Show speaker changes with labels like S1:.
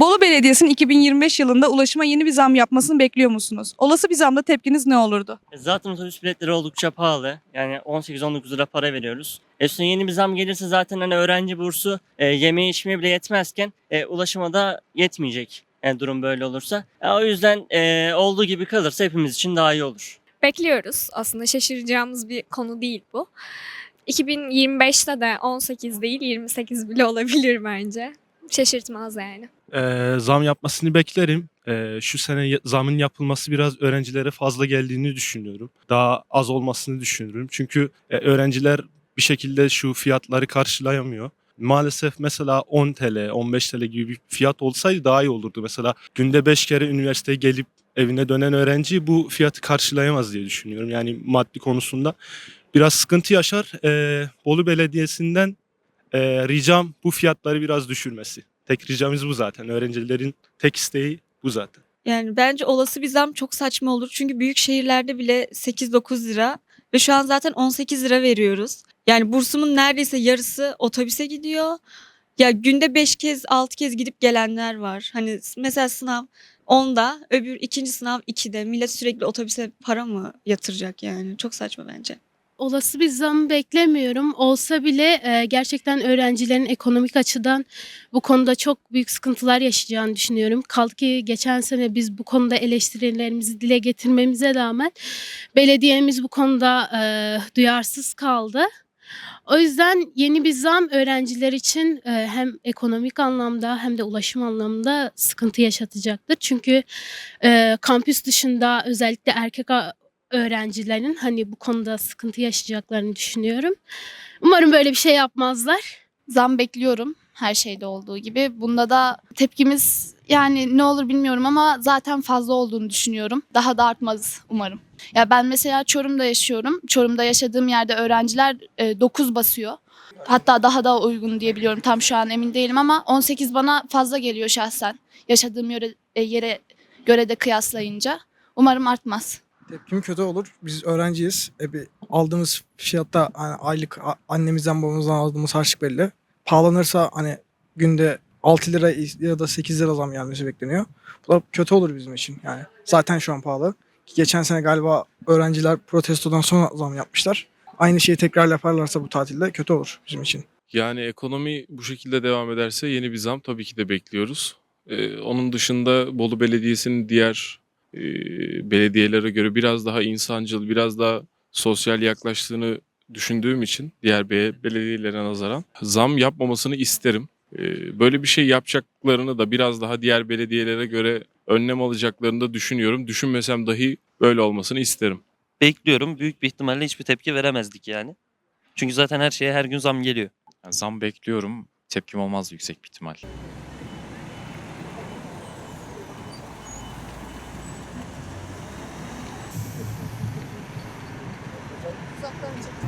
S1: Bolu Belediyesi'nin 2025 yılında ulaşıma yeni bir zam yapmasını bekliyor musunuz? Olası bir zamda tepkiniz ne olurdu?
S2: E, Zaten otobüs biletleri oldukça pahalı. Yani 18-19 lira para veriyoruz. E üstüne yeni bir zam gelirse zaten hani öğrenci bursu e, yemeğe içmeye bile yetmezken e, ulaşıma da yetmeyecek. Yani durum böyle olursa. E, o yüzden e, olduğu gibi kalırsa hepimiz için daha iyi olur.
S3: Bekliyoruz. Aslında şaşıracağımız bir konu değil bu. 2025'te de 18 değil 28 bile olabilir bence. Şaşırtmaz yani.
S4: Ee, zam yapmasını beklerim. Ee, şu sene zamın yapılması biraz öğrencilere fazla geldiğini düşünüyorum. Daha az olmasını düşünüyorum. Çünkü e, öğrenciler bir şekilde şu fiyatları karşılayamıyor. Maalesef mesela 10 TL, 15 TL gibi bir fiyat olsaydı daha iyi olurdu. Mesela günde 5 kere üniversiteye gelip evine dönen öğrenci bu fiyatı karşılayamaz diye düşünüyorum. Yani maddi konusunda biraz sıkıntı yaşar. Ee, Bolu Belediyesi'nden e, ricam bu fiyatları biraz düşürmesi. Tek ricamız bu zaten. Öğrencilerin tek isteği bu zaten.
S5: Yani bence olası bir zam çok saçma olur. Çünkü büyük şehirlerde bile 8-9 lira ve şu an zaten 18 lira veriyoruz. Yani bursumun neredeyse yarısı otobüse gidiyor. Ya günde 5 kez 6 kez gidip gelenler var. Hani mesela sınav 10'da öbür ikinci sınav 2'de. Millet sürekli otobüse para mı yatıracak yani? Çok saçma bence.
S6: Olası bir zam beklemiyorum. Olsa bile e, gerçekten öğrencilerin ekonomik açıdan bu konuda çok büyük sıkıntılar yaşayacağını düşünüyorum. Kaldı ki geçen sene biz bu konuda eleştirilerimizi dile getirmemize rağmen belediyemiz bu konuda e, duyarsız kaldı. O yüzden yeni bir zam öğrenciler için e, hem ekonomik anlamda hem de ulaşım anlamında sıkıntı yaşatacaktır. Çünkü e, kampüs dışında özellikle erkek öğrencilerin hani bu konuda sıkıntı yaşayacaklarını düşünüyorum. Umarım böyle bir şey yapmazlar.
S7: zam bekliyorum her şeyde olduğu gibi. Bunda da tepkimiz yani ne olur bilmiyorum ama zaten fazla olduğunu düşünüyorum. Daha da artmaz umarım. Ya ben mesela Çorum'da yaşıyorum. Çorum'da yaşadığım yerde öğrenciler 9 basıyor. Hatta daha da uygun diye biliyorum. Tam şu an emin değilim ama 18 bana fazla geliyor şahsen. Yaşadığım yere, e, yere göre de kıyaslayınca. Umarım artmaz.
S8: Tepkim kötü olur. Biz öğrenciyiz. E bir aldığımız fiyatta hani aylık annemizden babamızdan aldığımız harçlık belli. Pahalanırsa hani günde 6 lira ya da 8 lira zam gelmesi bekleniyor. Bu da kötü olur bizim için yani. Zaten şu an pahalı. Geçen sene galiba öğrenciler protestodan sonra zam yapmışlar. Aynı şeyi tekrar yaparlarsa bu tatilde kötü olur bizim için.
S9: Yani ekonomi bu şekilde devam ederse yeni bir zam tabii ki de bekliyoruz. Ee, onun dışında Bolu Belediyesi'nin diğer e, belediyelere göre biraz daha insancıl, biraz daha sosyal yaklaştığını düşündüğüm için diğer be- belediyelere nazaran zam yapmamasını isterim. Ee, böyle bir şey yapacaklarını da biraz daha diğer belediyelere göre önlem alacaklarını da düşünüyorum. Düşünmesem dahi böyle olmasını isterim.
S2: Bekliyorum. Büyük bir ihtimalle hiçbir tepki veremezdik yani. Çünkü zaten her şeye her gün zam geliyor.
S10: Yani zam bekliyorum. Tepkim olmaz yüksek bir ihtimal. 更紧。